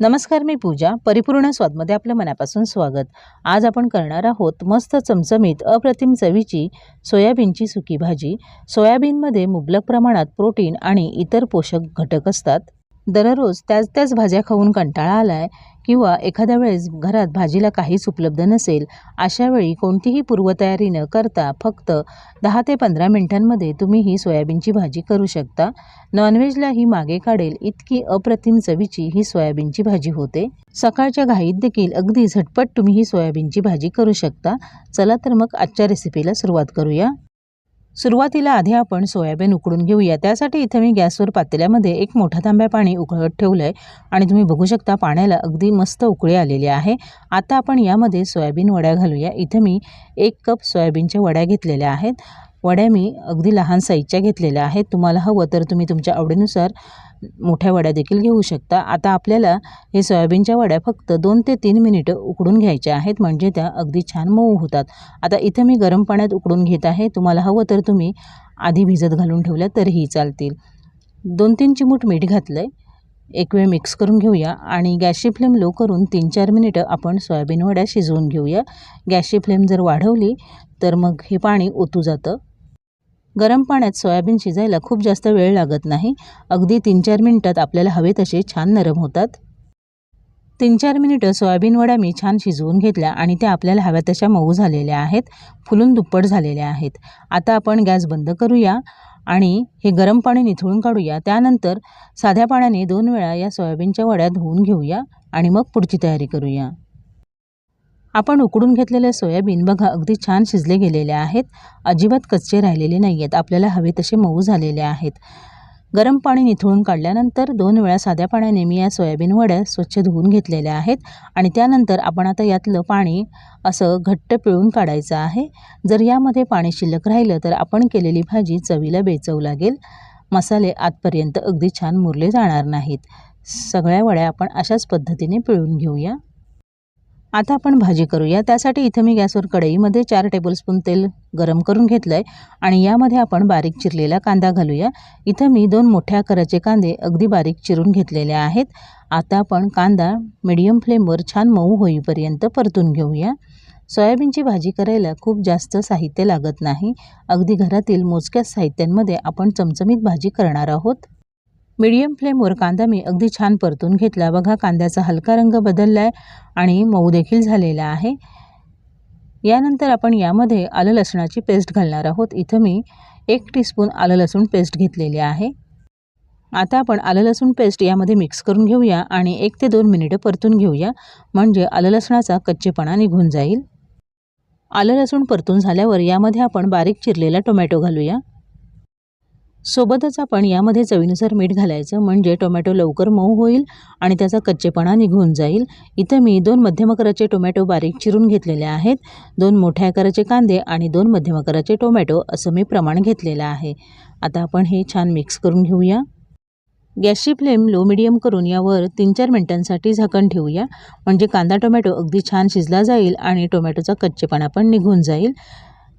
नमस्कार मी पूजा. परिपूर्ण स्वादमध्ये आपलं मनापासून स्वागत. आज आपण करणार आहोत मस्त चमचमीत अप्रतिम चवीची सोयाबीनची सुकी भाजी. सोयाबीनमध्ये मुबलक प्रमाणात प्रोटीन आणि इतर पोषक घटक असतात. दररोज त्याच त्याच भाज्या खाऊन कंटाळा आला आहे किंवा एखाद्या वेळेस घरात भाजीला काहीच उपलब्ध नसेल अशा वेळी कोणतीही पूर्वतयारी न करता फक्त दहा ते पंधरा मिनिटांमध्ये तुम्ही ही सोयाबीनची भाजी करू शकता. नॉनव्हेजला ही मागे काढेल इतकी अप्रतिम चवीची ही सोयाबीनची भाजी होते. सकाळच्या घाईत देखील अगदी झटपट तुम्ही ही सोयाबीनची भाजी करू शकता. चला तर मग आजच्या रेसिपीला सुरुवात करूया. सुरुवातीला आधी आपण सोयाबीन उकडून घेऊया. त्यासाठी इथं मी गॅसवर पातेल्यामध्ये एक मोठा तांब्या पाणी उकळत ठेवलं आहे आणि तुम्ही बघू शकता पाण्याला अगदी मस्त उकळी आलेली आहे. आता आपण यामध्ये सोयाबीन वड्या घालूया. इथं मी एक कप सोयाबीनच्या वड्या घेतलेल्या आहेत. वड्या मी अगदी लहान साईजच्या घेतलेल्या आहेत. तुम्हाला हवं तर तुम्ही तुमच्या आवडीनुसार मोठ्या वड्या देखील घेऊ शकता. आता आपल्याला हे सोयाबीनच्या वड्या फक्त दोन ते तीन मिनिटं उकडून घ्यायच्या आहेत म्हणजे त्या अगदी छान मऊ होतात. आता इथं मी गरम पाण्यात उकडून घेत आहे. तुम्हाला हवं तर तुम्ही आधी भिजत घालून ठेवल्या तरीही चालतील. दोन तीन चिमूट मीठ घातलं आहे एक वेळ मिक्स करून घेऊया आणि गॅसची फ्लेम लो करून तीन चार मिनिटं आपण सोयाबीन वड्या शिजवून घेऊया. गॅसची फ्लेम जर वाढवली तर मग हे पाणी ओतू जातं. गरम पाण्यात सोयाबीन शिजायला खूप जास्त वेळ लागत नाही. अगदी तीन चार मिनिटात आपल्याला हवे तसे छान नरम होतात. तीन चार मिनिटं सोयाबीन वड्या मी छान शिजवून घेतल्या आणि त्या आपल्याला हव्या तशा मऊ झालेल्या आहेत. फुलून दुप्पट झालेल्या आहेत. आता आपण गॅस बंद करूया आणि हे गरम पाणी निथळून काढूया. त्यानंतर साध्या पाण्याने दोन वेळा या सोयाबीनच्या वड्या धुवून घेऊया आणि मग पुढची तयारी करूया. आपण उकडून घेतलेले सोयाबीन बघा अगदी छान शिजले गेलेले आहेत. अजिबात कच्चे राहिलेले नाही आहेत आपल्याला हवे तसे मऊ झालेले आहेत. गरम पाणी निथळून काढल्यानंतर दोन वेळा साध्या पाण्याने मी या सोयाबीन वड्या स्वच्छ धुवून घेतलेल्या आहेत आणि त्यानंतर आपण आता यातलं पाणी असं घट्ट पिळून काढायचं आहे. जर यामध्ये पाणी शिल्लक राहिलं तर आपण केलेली भाजी चवीला बेचव लागेल. मसाले आतपर्यंत अगदी छान मुरले जाणार नाहीत. सगळ्या वड्या आपण अशाच पद्धतीने पिळून घेऊया. आता आपण भाजी करूया. त्यासाठी इथं मी गॅसवर कढईमध्ये चार टेबलस्पून तेल गरम करून घेतलं आहे आणि यामध्ये आपण बारीक चिरलेला कांदा घालूया. इथं मी दोन मोठ्या आकाराचे कांदे अगदी बारीक चिरून घेतलेले आहेत. आता आपण कांदा मिडियम फ्लेमवर छान मऊ होईपर्यंत परतून घेऊया. सोयाबीनची भाजी करायला खूप जास्त साहित्य लागत नाही. अगदी घरातील मोजक्याच साहित्यांमध्ये आपण चमचमीत भाजी करणार आहोत. मीडियम फ्लेमवर कांदा मी अगदी छान परतून घेतला. बघा कांद्याचा हलका रंग बदलला आहे आणि मऊ देखील झालेला आहे. यानंतर आपण यामध्ये आलं लसणाची पेस्ट घालणार आहोत. इथं मी एक टीस्पून आलं लसूण पेस्ट घेतलेली आहे. आता आपण आलं लसूण पेस्ट यामध्ये मिक्स करून घेऊया आणि एक ते दोन मिनिटं परतून घेऊया. म्हणजे आलं लसणाचा कच्चेपणा निघून जाईल. आलं लसूण परतून झाल्यावर यामध्ये आपण बारीक चिरलेला टोमॅटो घालूया. सोबतच आपण यामध्ये चवीनुसार मीठ घालायचं. म्हणजे टोमॅटो लवकर मऊ होईल आणि त्याचा कच्चेपणा निघून जाईल. इथं मी दोन मध्यम आकाराचे टोमॅटो बारीक चिरून घेतलेले आहेत. दोन मोठ्या आकाराचे कांदे आणि दोन मध्यम आकाराचे टोमॅटो असं मी प्रमाण घेतलेलं आहे. आता आपण हे छान मिक्स करून घेऊया. गॅसची फ्लेम लो मिडियम करून यावर तीन चार मिनटांसाठी झाकण ठेवूया. म्हणजे कांदा टोमॅटो अगदी छान शिजला जाईल आणि टोमॅटोचा कच्चेपणा पण निघून जाईल.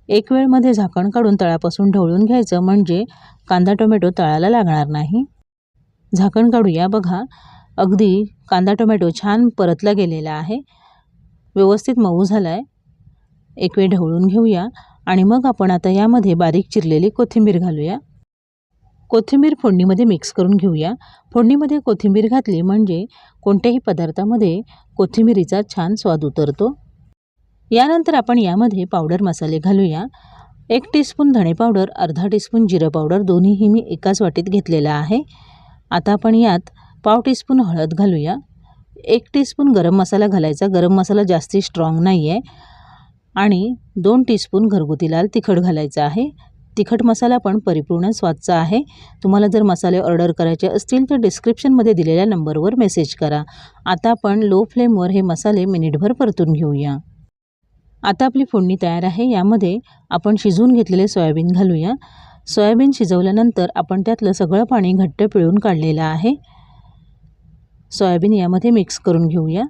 एक वेळमध्ये झाकण काढून तळापासून ढवळून घ्यायचं म्हणजे कांदा टोमॅटो तळाला लागणार नाही. झाकण काढूया. बघा अगदी कांदा टोमॅटो छान परतला गेलेला आहे. व्यवस्थित मऊ झाला आहे एक वेळ ढवळून घेऊया आणि मग आपण आता यामध्ये बारीक चिरलेली कोथिंबीर घालूया. कोथिंबीर फोडणीमध्ये मिक्स करून घेऊया. फोडणीमध्ये कोथिंबीर घातली म्हणजे कोणत्याही पदार्थामध्ये कोथिंबीरीचा छान स्वाद उतरतो. यानंतर आपण यामध्ये पावडर मसाले घालूया. एक टीस्पून धणे पावडर अर्धा टीस्पून जिरं पावडर दोन्हीही मी एकाच वाटीत घेतलेलं आहे. आता आपण यात पाव टीस्पून हळद घालूया. एक टीस्पून गरम मसाला घालायचा. गरम मसाला जास्ती स्ट्रॉंग नाही आहे आणि दोन टीस्पून घरगुती लाल तिखट घालायचं आहे. तिखट मसाला पण परिपूर्ण स्वादचा आहे. तुम्हाला जर मसाले ऑर्डर करायचे असतील तर डिस्क्रिप्शनमध्ये दिलेल्या नंबरवर मेसेज करा. आता आपण लो फ्लेमवर हे मसाले मिनिटभर परतून घेऊया. आता आपली फोडणी तयार आहे. यामध्ये आपण शिजवून घेतलेले सोयाबीन घालूया. सोयाबीन शिजवल्यानंतर आपण त्यातलं सगळं पाणी घट्ट पिळून काढलेलं आहे. सोयाबीन यामध्ये मिक्स करून घेऊया.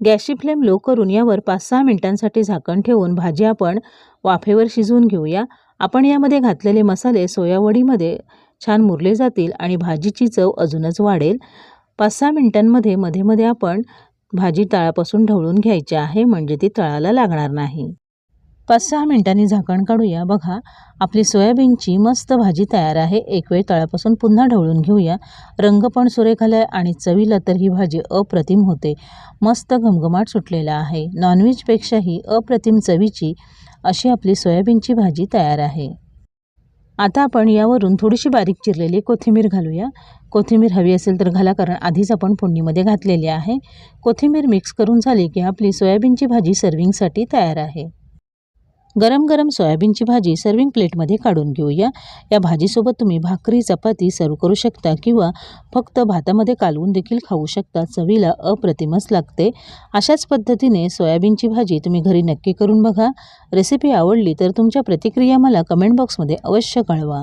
गॅसची फ्लेम लो करून यावर पाच सहा मिनटांसाठी झाकण ठेवून भाजी आपण वाफेवर शिजवून घेऊया. आपण यामध्ये घातलेले मसाले सोयावडीमध्ये छान मुरले जातील आणि भाजीची चव अजूनच वाढेल. पाच सहा मिनटांमध्ये मध्ये मध्ये आपण भाजी तळापासून ढवळून घ्यायची आहे म्हणजे ती तळाला लागणार नाही. पाच सहा मिनटांनी झाकण काढूया. बघा आपली सोयाबीनची मस्त भाजी तयार आहे. एक वेळ तळापासून पुन्हा ढवळून घेऊया. रंग पण सुरेख आला आहे आणि चवीला तर ही भाजी अप्रतिम होते. मस्त घमघमाट सुटलेला आहे. नॉनव्हेजपेक्षाही अप्रतिम चवीची अशी आपली सोयाबीनची भाजी तयार आहे. आता आपण यावरून थोडीशी बारीक चिरलेली कोथिंबीर घालूया. कोथिंबीर हवी असेल तर घाला कारण आधीच आपण फोडणीमध्ये घातलेली आहे. कोथिंबीर मिक्स करून झाली की आपली सोयाबीनची भाजी सर्विंगसाठी तयार आहे. गरम गरम सोयाबीनची भाजी सर्विंग प्लेटमध्ये काढून घेऊया. या भाजीसोबत तुम्ही भाकरी चपाती सर्व करू शकता किंवा फक्त भातामध्ये कालवून देखील खाऊ शकता. चवीला अप्रतिमच लागते. अशाच पद्धतीने सोयाबीनची भाजी तुम्ही घरी नक्की करून बघा. रेसिपी आवडली तर तुमच्या प्रतिक्रिया मला कमेंट बॉक्समध्ये अवश्य कळवा.